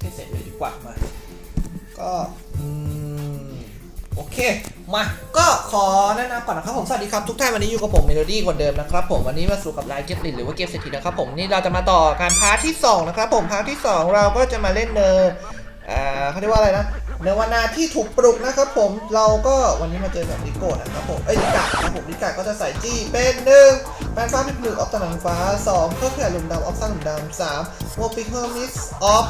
ให้เสร็จเลยดีกว่ามาก็อืมโอเค มาก็ขอแนะนำก่อนนะครับผม สวัสดีครับ ทุกท่านวันนี้อยู่กับผมเมโลดี้คนเดิมนะครับผม วันนี้มาสู่กับไลน์เกมลินหรือว่าเกมเศรษฐีนะครับผม นี่เราจะมาต่อการพาร์ทที่ 2 นะครับผม พาร์ทที่ 2 เราก็จะมาเล่นเนอร์อ่าเขาเรียกว่าอะไรนะเนวนาที่ถูกปลุกนะครับผมเราก็วันนี้มาเจอกับลิโกะนะครับผม เอ้ยลิกะนะครับผมลิกะก็จะใส่จี้เป็นหนึ่งแปลงฟ้าเป็นผลึกออฟตะหนังฟ้าสองเครื่องขยายหลุมดำออฟสร้างหลุมดำสามโมปิคเฮอร์มิสออฟ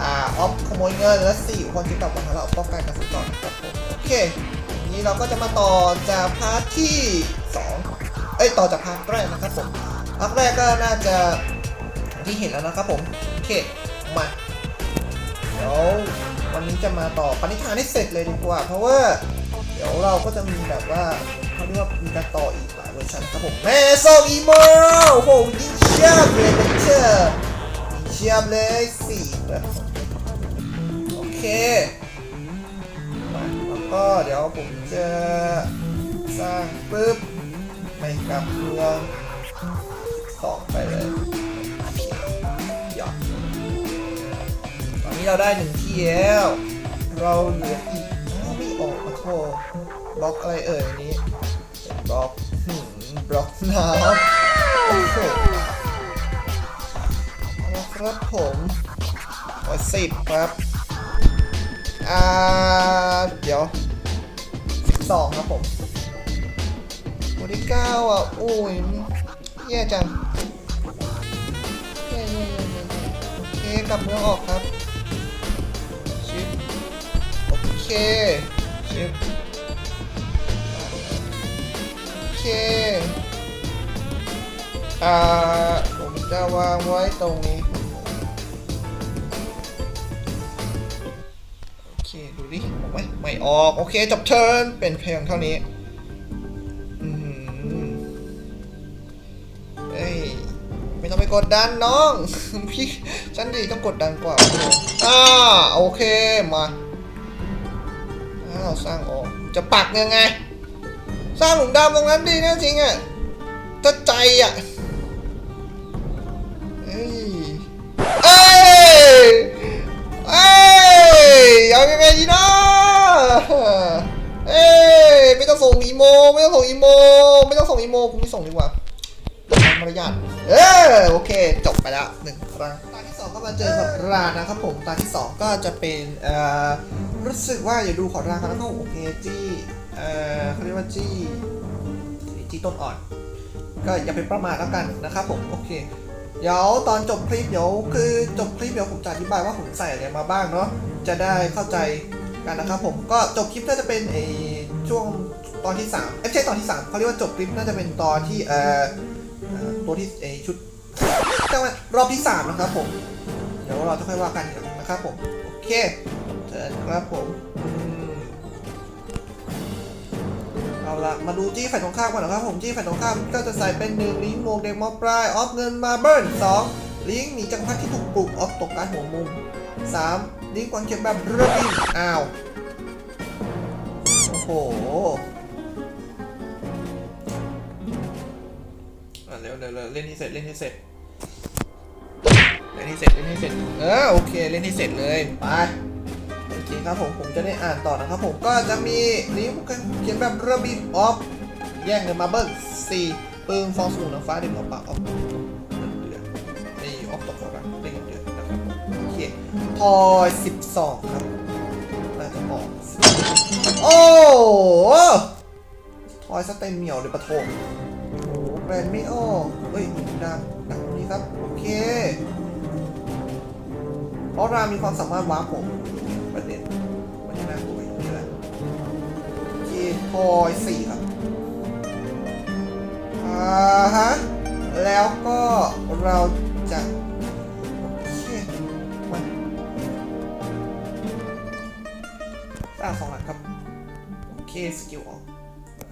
อ่าออฟขโมยเงินและสี่คนที่กลับมาแล้วออฟป้องกันการสืบต่อนะครับผมโอเคทีนี้เราก็จะมาต่อจากพาร์ทที่สองเอ้ยต่อจากพาร์ทแรกนะครับผมพาร์ทแรกก็น่าจะที่เห็นแล้วนะครับผมโอเคมาเดี๋ยววันนี้จะมาต่อปณิธานให้เสร็จเลยดีกว่า เพราะว่าเดี๋ยวเราก็จะมีแบบว่าเขาเรียกว่ามีการต่ออีกหลายเวอร์ชันครับผมแม่โซอีโมโอ้โหยิ่งเชื่อมเลยเป็นเชื่อเชื่อมเลยสี่แบบ เคมาแล้วก็เดี๋ยวผมจะสร้างปุ๊บไปกับเมืองสองไปเลยหยอดตอนนี้เราได้หนึ่งที่แล้วเราเหลืออีกไม่ออกมาโทษบล็อกอะไรเอ่ยนี้เป็นบล็อกหืมบล็อกน้ำโอ้โหครับผมร้อสิบครับ อ่า เดี๋ยวสิบสองครับผมวันที่เก้าอะ โอ้ยแย่จังแย่แย่แย่โอเคกลับเมืองออกครับ ชิป โอเค ชิป โอเค อ่า ผมจะวางไว้ตรงนี้ อกไม่ออก โอเคจบเทิร์นเป็นเพียงเท่านี้เอ้ยไม่ต้องไปกดดันน้องพี่ฉันดีต้องกดดันกว่าอ่าโอเคมาอ้าวสร้างออกจะปักยังไง สร้างหลุมดำตรงนั้นดีนะจริงอะถ้าใจอะเอ้ยเอ้ยเอ้ยเอายังไงดีนะ เอ้ยไม่ต้องส่งอีโม ไม่ต้องส่งอีโม ไม่ต้องส่งอีโมกูไม่ส่งดีกว่ามารยาทเออโอเค จบไปแล้วหนึ่งครั้งตาที่สองก็มาเจอกับรานะครับผมตาที่สองก็จะเป็นเอ่อรู้สึกว่าอย่าดูขอราเขาแล้วก็โอเคจี้เอ่อเขาเรียกว่าจี้จี้ต้นอ่อน ก็อย่าไปประมาทแล้วกันนะครับผมโอเคเดี๋ยวตอนจบคลิปเดี๋ยวคือจบคลิปเดี๋ยวผมจะอธิบายว่าผมใส่อะไรมาบ้างเนาะจะได้เข้าใจ กันนะครับผมก็จบคลิปน่าจะเป็นไอช่วงตอนที่3เอ้ยไม่ใช่ตอนที่3เขาเรียกว่าจบคลิปน่าจะเป็นตอนที่เอ่อตัวที่ไอชุดจังหวะรอบที่ 3 นะครับผม เดี๋ยวเราจะค่อยว่ากันนะครับผม โอเคเชิญครับผมเอาละมาดูจี้ฝ่ายตรงข้ามก่อนนะครับผมจี้ฝ่ายตรงข้ามก็จะใส่เป็นหนึ่งลิงโมงเด็กมอปลายออฟเงินมาเบิร์นสองลิงหนีจังพักที่ถูกปลุกออฟตกการหัวมุมสาม ลิงก์กวาเข็มแบบเรือบินอ้าว โอ้โหอะเร็วเร็วเร็วเล่นให้เสร็จเล่นให้เสร็จเล่นให้เสร็จเล่นให้เสร็จเออโอเคเล่นให้เสร็จเลยไปโอเคครับผมผมจะได้อ่านต่อนะครับผมก็จะมีลิงก์เขียนแบบระบิดออฟแย่งเงินมาเบิ้ลสี่ปืนฟองสมุนน้ำฟ้าเด็กหมอปลาออฟเดือนนี่ออฟตกรักได้เงินเดือน เคทอยสิบสองครับน่าจะออก โอ้ทอยสเต็มเหมียวเลยปะโถโอ้แบรนด์ไม่ออกเฮ้ยดังดังตรงนี้ครับ โอเคเพราะรามีความสามารถว้าร์ปผมประเด็นมันจะน่ากลัวอย่างนี้แหละคีทอยสี่ครับอ่าฮะ แล้วก็เราจะ สร้าสองหลักครับ โอเค สกิลออก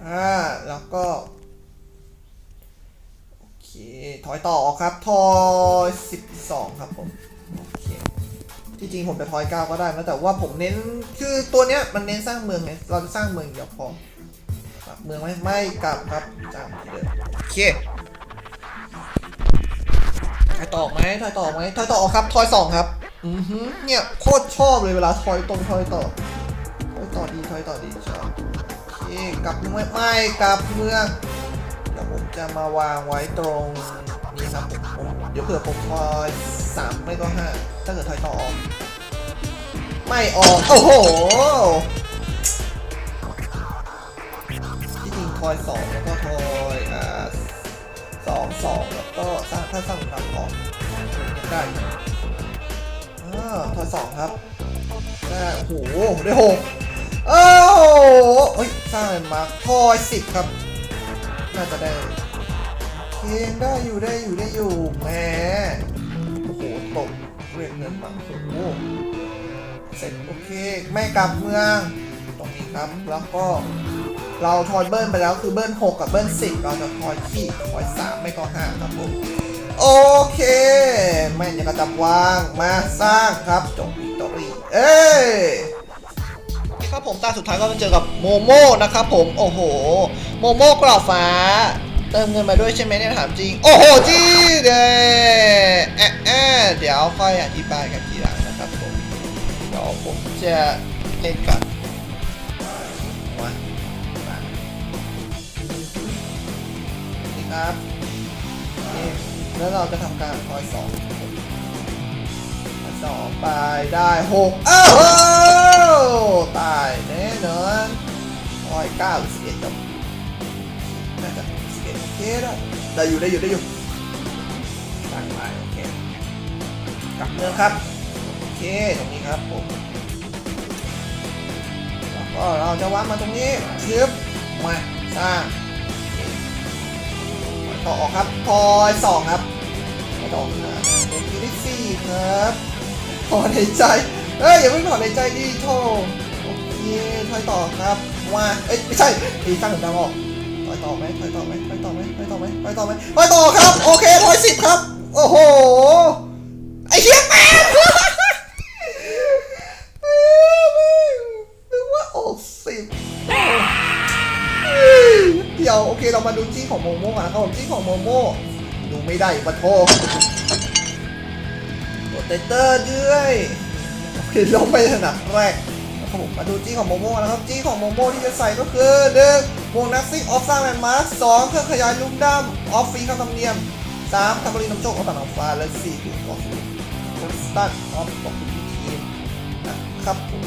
อ่า แล้วก็ โอเค ถอยต่อครับทอยสิบสองครับผม โอเค ที่จริงผมจะทอยเก้าก็ได้นะแต่ว่าผมเน้น คือตัวเนี้ยมันเน้นสร้างเมืองไง เราจะสร้างเมืองเดียวพอปรับเมืองไหมไม่กลับครับจำเหมือนเดิมโอเคถอยต่อไหมถอยต่อไหมถอยต่อครับทอยสองครับ อือหือเนี่ยโคตรชอบเลยเวลาทอยตรงทอยต่อ ต่อดีทอยต่อดีชอบโอเคกลับเมืองไม่กลับเมืองเดี๋ยวผมจะมาวางไว้ตรงนี้ครับผมผมเดี๋ยวเผื่อผมทอยสามไม่ก็ห้าถ้าเกิดทอยต่อออกไม่ออกโอ้โหที่จริงทอยสองแล้วก็ทอยอ่าสองสองแล้วก็สร้างถ้าสร้างนำออกได้อยู่อ่าทอยสองครับได้โอ้โหได้หก โอ้โหเอ้ยสร้างเป็นมาร์คทอยสิบครับ น่าจะได้เพียงได้อยู่ได้อยู่ได้อยู่แหมโอ้โหตกเรียกเงินมาโอ้โหเสร็จโอเคแม่กลับเมือง ตรงนี้ครับ แล้วก็ เราทอยเบิ้ลไปแล้วคือเบิ้ล6 กับเบิ้ล10 เราจะทอยที่ทอย3 ไม่ก็5ครับผมโอเคแม่ยังกระจับวางมาสร้างครับจบวิกตอรี่เอ้ย ครับผมตาสุดท้ายก็มาเจอกับโมโม่นะครับผมโอ้โหโมโม่กรอบฟ้า เติมเงินมาด้วยใช่ไหมเนี่ยถามจริง โอ้โหจีเดแอะแอะเดี๋ยวค่อยอธิบายกันทีหลังนะครับผมเดี๋ยวผมจะเล่นกับมามานี่ครับนี่แล้วเราจะทำการคอยสองคอยสองไปได้หกเอ้าว ตายแน่นอนคอยเก้าสิบเอ็ดจบน่าจะสิบเอ็ดโอเคได้วได้อยู่ได้อยู่ได้อยู่ตั้งไปโอเคกลับเมืองครับ โอเคตรงนี้ครับผมแล้วก็เราจะวางมาตรงนี้ชึบมาสร้างต่อออกครับพอยสองครับต่อมาเป็นทีที่สี่ครับถอในใจ เอ้ยอย่าเพิ่งถอนในใจดิโธ่โอเคถอยต่อครับมาเอ้ยไม่ใช่ทีตั้างหัวดาวออกถอยต่อไหมถอยต่อไหมถอยต่อไหมถอยต่อไหมถอยต่อไหมถอยต่อครับ โอเคถอยสิบครับ โอ้โหไอ้เหี้ยแม่งนึกว่าออกสิบเดี๋ยวโอเคเรามาดูจี้ของโมโม่กันนะครับผมจี้ของโมโม่ดูไม่ได้ปะโทโรเตเตอร์ด้วย โอเคลงไปถนัดแรกนะครับผมมาดูจี้ของโมโม่นะครับจี้ของโมโม่ที่จะใส่ก็คือหนึ่งวงนักซิกออฟซ่างแมนมาร์สองเครื่องขยายลูกดำออฟฟรีข้าธรรมเนียมสามทำบรีน้ำโชคออฟตันออฟ้าและสี่คือกอล์ฟโคสตันออฟตกทีมนะครับผม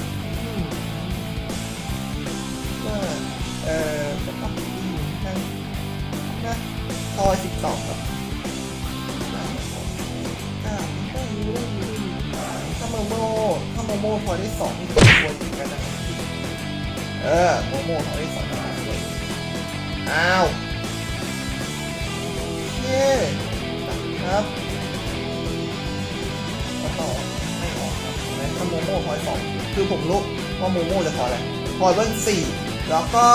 โมโม่ทอยได้สองนี่ถือว่าสวจริงกันนะเออโมโม่ทอยได้สองอว่าสวยอ้าวโอเคครับมาต่อไม่ออกครับเห็นถ้าโมโม่ทอยสองคือผมรู้ว่าโมโม่จะทออะไรทอยเบิ้ลสี่แล้วก็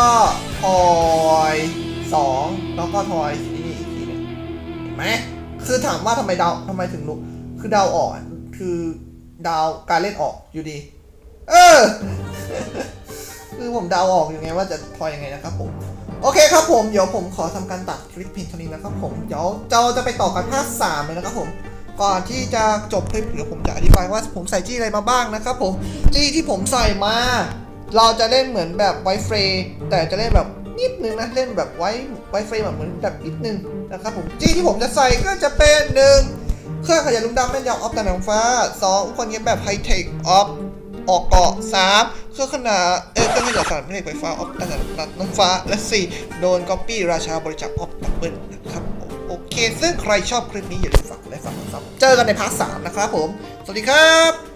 ทอยสองแล้วก็ทอยนี่อีกทีหนึงเห็นไหมคือถามว่าทำไมดาวทำไมถึงรู้คือดาวออกอะคือ ดาวการเล่นออกอยู่ดี เออ คือผมดาวออกอยู่ไงว่าจะทอยยังไงนะครับผม โอเคครับผม เดี๋ยวผมขอทำการตัดคลิปเพียงเท่านี้นะครับผม เดี๋ยวเราจะไปต่อกันภาคสามเลยนะครับผม ก่อนที่จะจบคลิปเดี๋ยวผมจะอธิบายว่าผมใส่จี้อะไรมาบ้างนะครับผม จี้ที่ผมใส่มา เราจะเล่นเหมือนแบบไวเฟรแต่จะเล่นแบบนิดนึงนะ เล่นแบบไวไวเฟรแบบเหมือนแบบนิดนึงนะครับผม จี้ที่ผมจะใส่ก็จะเป็นหนึ่ง เครื่องขยายลูกดำแม่นยำออฟตาหนังฟ้าสองคนเย็บแบบไฮเทคออฟออกเกาะ 3. เครื่องขนาดเออเครื่องขยายสารแม่เหล็กไฟฟ้าออฟตาหนังฟ้า และสี่โดนก๊อปปี้ราชาบริจาคออฟดับเบิลนะครับโอเค ซึ่งใครชอบคลิปนี้อย่าลืมฝากกดไลค์ฝากกดซับเจอกันในพาร์ทสามนะครับผม สวัสดีครับ